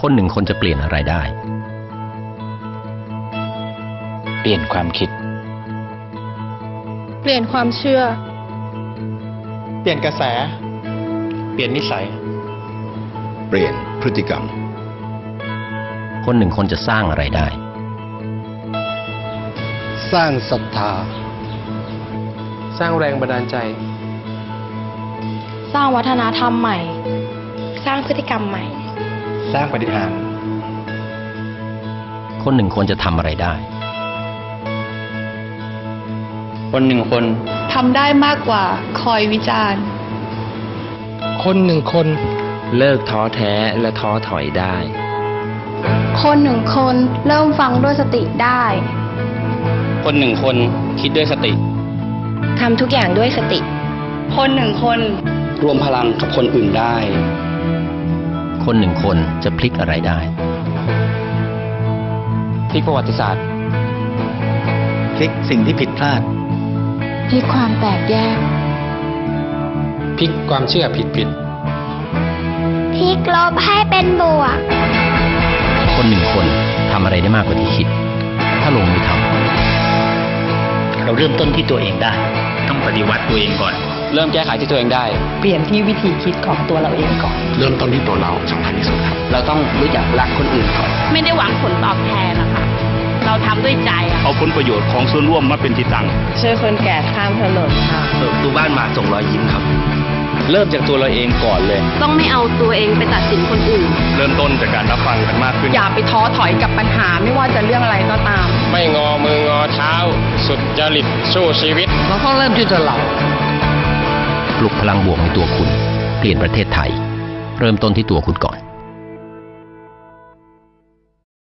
คนหนึ่งคนจะเปลี่ยนอะไรได้ เปลี่ยนความคิด เปลี่ยนความเชื่อ เปลี่ยนกระแส เปลี่ยนนิสัย เปลี่ยนพฤติกรรม คนหนึ่งคนจะสร้างอะไรได้ สร้างศรัทธา สร้างแรงบันดาลใจ สร้างวัฒนธรรมใหม่ สร้างพฤติกรรมใหม่ สร้างปฏิหารคนหนึ่งคนจะทำอะไรได้ คนหนึ่งคนทำได้มากกว่าคอยวิจารณ์ คนหนึ่งคน เลิกท้อแท้และท้อถอยได้ คนหนึ่งคนเริ่มฟังด้วยสติได้ คนหนึ่งคนคิดด้วยสติทำทุกอย่างด้วยสติ คนหนึ่งคน รวมพลังกับคนอื่นได้ คนหนึ่งคนจะพลิกอะไรได้พลิกประวัติศาสตร์พลิกสิ่งที่ผิดพลาดพลิกความแตกแยกพลิกความเชื่อผิดผิดพลิกลบให้เป็นบวก คนหนึ่งคนทำอะไรได้มากกว่าที่คิด ถ้าลงมือทำเราเริ่มต้นที่ตัวเองได้ ต้องปฏิวัติตัวเองก่อน เริ่มแก้ไขที่ตัวเองได้ เปลี่ยนที่วิธีคิดของตัวเราเองก่อน เริ่มต้นที่ตัวเราสำคัญที่สุดครับ เราต้องรู้จักรักคนอื่นก่อนไม่ได้หวังผลตอบแทนนะคะเราทำด้วยใจอะเอาผลประโยชน์ของส่วนร่วมมาเป็นที่ตั้งช่วยคนแก่ข้ามถนนค่ะเปิดประตูบ้านมาส่งรอยยิ้มครับ เริ่มจากตัวเราเองก่อนเลย ต้องไม่เอาตัวเองไปตัดสินคนอื่น เริ่มต้นจากการรับฟังกันมากขึ้น อย่าไปท้อถอยกับปัญหาไม่ว่าจะเรื่องอะไรก็ตาม ไม่งอมืองอเท้า สุดจริตสู้ชีวิต เราก็เริ่มที่จะเรา ปลุกพลังบวกในตัวคุณ เปลี่ยนประเทศไทย เริ่มต้นที่ตัวคุณก่อน